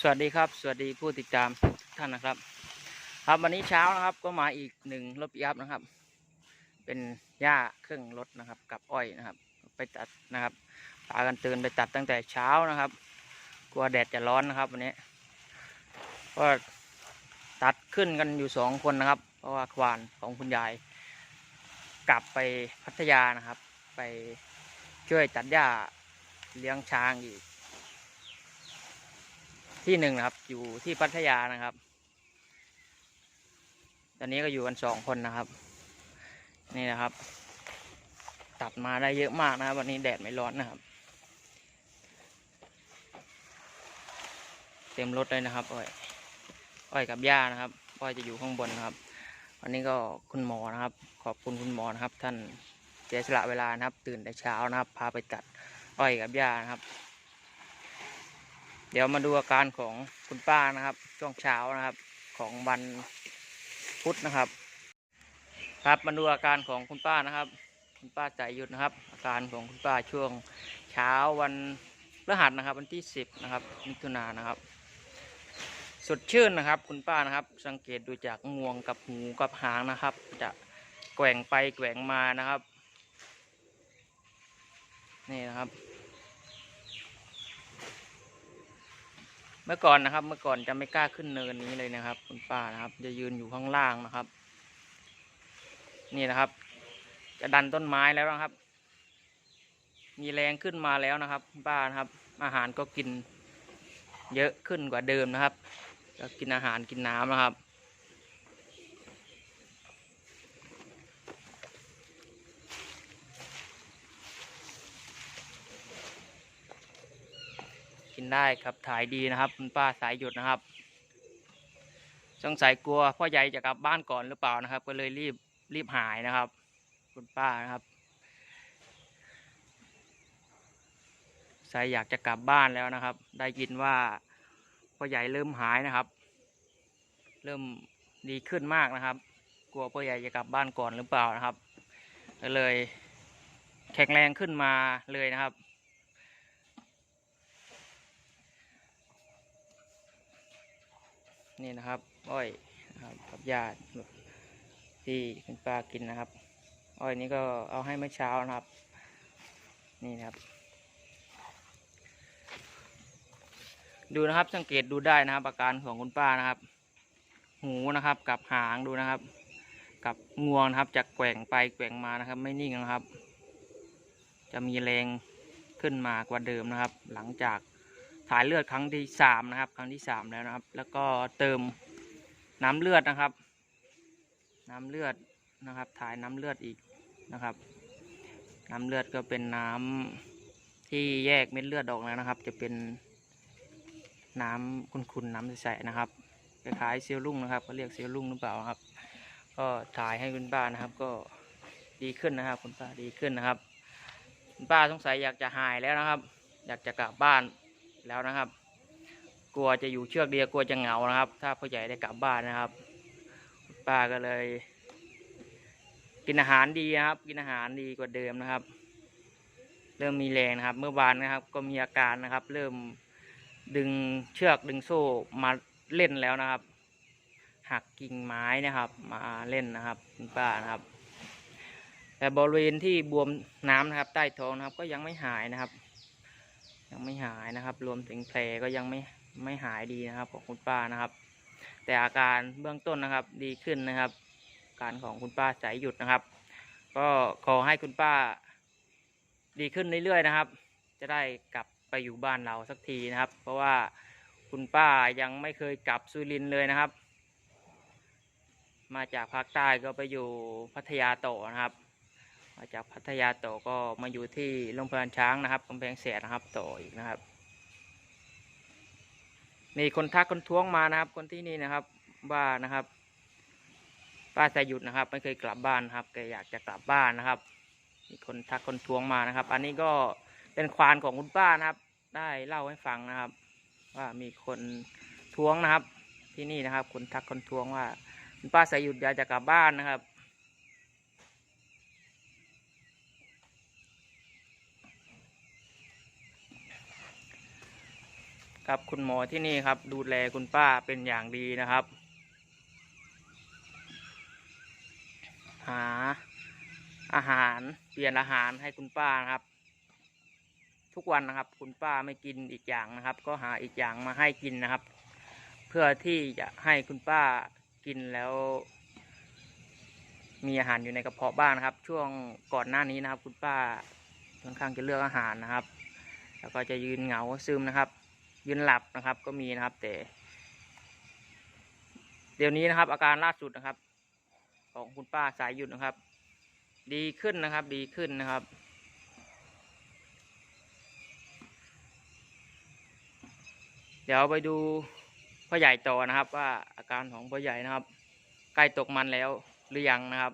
สวัสดีครับสวัสดีผู้ติดตามทุกท่านนะครับ ครับวันนี้เช้านะครับก็มาอีกหนึ่งรถปิอัพนะครับ เป็นหญ้าเครื่องรถนะครับ กับอ้อยนะครับ ไปตัดนะครับพากันตื่นไปตัดตั้งแต่เช้านะครับ กลัวแดดจะร้อนนะครับวันนี้ก็ตัดขึ้นกันอยู่สองคนนะครับ เพราะว่าควานของคุณยาย กลับไปพัทยานะครับ ไปช่วยตัดหญ้าเลี้ยงช้างอีก ที่หนึ่งนะครับ อยู่ที่พัทยานะครับ ตอนนี้ก็อยู่กันสองคนนะครับ นี่นะครับ ตัดมาได้เยอะมากนะครับวันนี้แดดไม่ร้อนนะครับ เต็มรถเลยนะครับอ้อยอ้อยกับหญ้านะครับอ้อยจะอยู่ข้างบนนะครับ วันนี้ก็คุณหมอนะครับ ขอบคุณคุณหมอนะครับ ท่านเสียสละเวลานะครับ ตื่นแต่เช้านะครับ พาไปตัดอ้อยกับหญ้านะครับ ดี๋ยวมาดูอาการของคุณป้านะครับ ช่วงเช้านะครับของวันพุธนะครับ ครับมาดูอาการของคุณป้านะครับ คุณป้าใจหยุดนะครับ อาการของคุณป้าช่วงเช้าวันพฤหัสนะครับ วันที่สิบนะครับมิถุนายนนะครับสดชื่นนะครับ คุณป้านะครับ สังเกตดูจากงวงกับหูกับหางนะครับ จะแกว่งไปแกว่งมานะครับ นี่นะครับ เมื่อก่อนนะครับ เมื่อก่อนจะไม่กล้าขึ้นเนินนี้เลยนะครับ คุณป้านะครับ จะยืนอยู่ข้างล่างนะครับ นี่นะครับ จะดันต้นไม้แล้วนะครับ มีแรงขึ้นมาแล้วนะครับคุณป้านะครับ อาหารก็กิน เยอะขึ้นกว่าเดิมนะครับก็กินอาหารกินน้ำนะครับ กินได้ครับถ่ายดีนะครับคุณป้าสายหยุดนะครับสงสัยกลัวพ่อใหญ่จะกลับบ้านก่อนหรือเปล่านะครับ ก็เลยรีบรีบหายนะครับ คุณป้านะครับสายอยากจะกลับบ้านแล้วนะครับ ได้ยินว่าพ่อใหญ่เริ่มหายนะครับ เริ่มดีขึ้นมากนะครับ กลัวพ่อใหญ่จะกลับบ้านก่อนหรือเปล่านะครับ ก็เลยแข็งแรงขึ้นมาเลยนะครับ นี่นะครับ อ้อยนะครับกับญาติที่คุณป้ากินนะครับ อ้อยนี้ก็เอาให้เมื่อเช้านะครับ นี่นะครับ ดูนะครับสังเกตดูได้นะครับ อาการของคุณป้านะครับ หูนะครับกับหางดูนะครับ กับงวงนะครับจะแกว่งไปแกว่งมานะครับ ไม่นิ่งนะครับ จะมีแรงขึ้นมากว่าเดิมนะครับ หลังจาก ถ่ายเลือดครั้งที่สามนะครับ ครั้งที่สามแล้วนะครับ แล้วก็เติมน้ำเลือดนะครับ น้ำเลือดนะครับถ่ายน้ำเลือดอีกนะครับ น้ำเลือดก็เป็นน้ำที่แยกเม็ดเลือดออกแล้วนะครับ จะเป็นน้ำขุ่นๆน้ำใสๆนะครับคล้ายๆเซลลุ่งนะครับก็เรียกเซลลุ่งหรือเปล่าครับ ก็ถ่ายให้คุณป้านะครับ ก็ดีขึ้นนะครับคุณป้าดีขึ้นนะครับคุณป้าสงสัยอยากจะหายแล้วนะครับ อยากจะกลับบ้าน แล้วนะครับ กลัวจะอยู่เชือกเดียวกลัวจะเหงานะครับ ถ้าพ่อใหญ่ได้กลับบ้านนะครับ ป้าก็เลย กินอาหารดีนะครับ กินอาหารดีกว่าเดิมนะครับ เริ่มมีแรงนะครับ เมื่อวานนะครับ ก็มีอาการนะครับ เริ่มดึงเชือกดึงโซ่มาเล่นแล้วนะครับ หักกิ่งไม้นะครับ มาเล่นนะครับคุณป้านะครับ แต่บริเวณที่บวมน้ำนะครับ ใต้ท้องนะครับ ก็ยังไม่หายนะครับ ไม่หายนะครับ รวมถึงแผลก็ยังไม่ไม่หายดีนะครับ ของคุณป้านะครับ แต่อาการเบื้องต้นนะครับดีขึ้นนะครับ การของคุณป้าสายหยุดนะครับ ก็ขอให้คุณป้า ดีขึ้นเรื่อยๆนะครับ จะได้กลับไปอยู่บ้านเราสักทีนะครับ เพราะว่าคุณป้ายังไม่เคยกลับสุรินเลยนะครับ มาจากภาคใต้ก็ไปอยู่พัทยาโตนะครับ มาจากพัทยาต่อก็มาอยู่ที่โรงพยาบาลช้างนะครับกำแพงแสนนะครับต่ออีกนะครับมีคนทักคนท้วงมานะครับ คนที่นี่นะครับว่านะครับป้าสายหยุดนะครับ ไม่เคยกลับบ้านนะครับแกอยากจะกลับบ้านนะครับ มีคนทักคนท้วงมานะครับ อันนี้ก็เป็นควานของคุณป้านะครับ ได้เล่าให้ฟังนะครับ ว่ามีคนท้วงนะครับ ที่นี่นะครับ คนทักคนท้วงว่าคุณป้าสายหยุดอยากจะกลับบ้านนะครับ กกับคุณหมอที่นี่ครับ ดูแลคุณป้าเป็นอย่างดีนะครับ หาอาหารเปลี่ยนอาหารให้คุณป้านะครับ ทุกวันนะครับ คุณป้าไม่กินอีกอย่างนะครับ ก็หาอีกอย่างมาให้กินนะครับ เพื่อที่จะให้คุณป้ากินแล้ว มีอาหารอยู่ในกระเพาะบ้างนะครับ ช่วงก่อนหน้านี้นะครับ คุณป้าค่อนข้างจะเลือกอาหารนะครับ แล้วก็จะยืนเหงาซึมนะครับ ยืนหลับนะครับ ก็มีนะครับ แต่ เดี๋ยวนี้นะครับ อาการล่าสุดนะครับ ของคุณป้าสายหยุดนะครับ ดีขึ้นนะครับ ดีขึ้นนะครับเดี๋ยวไปดูพ่อใหญ่ต่อนะครับ ว่าอาการของพ่อใหญ่นะครับ ใกล้ตกมันแล้วหรือยังนะครับ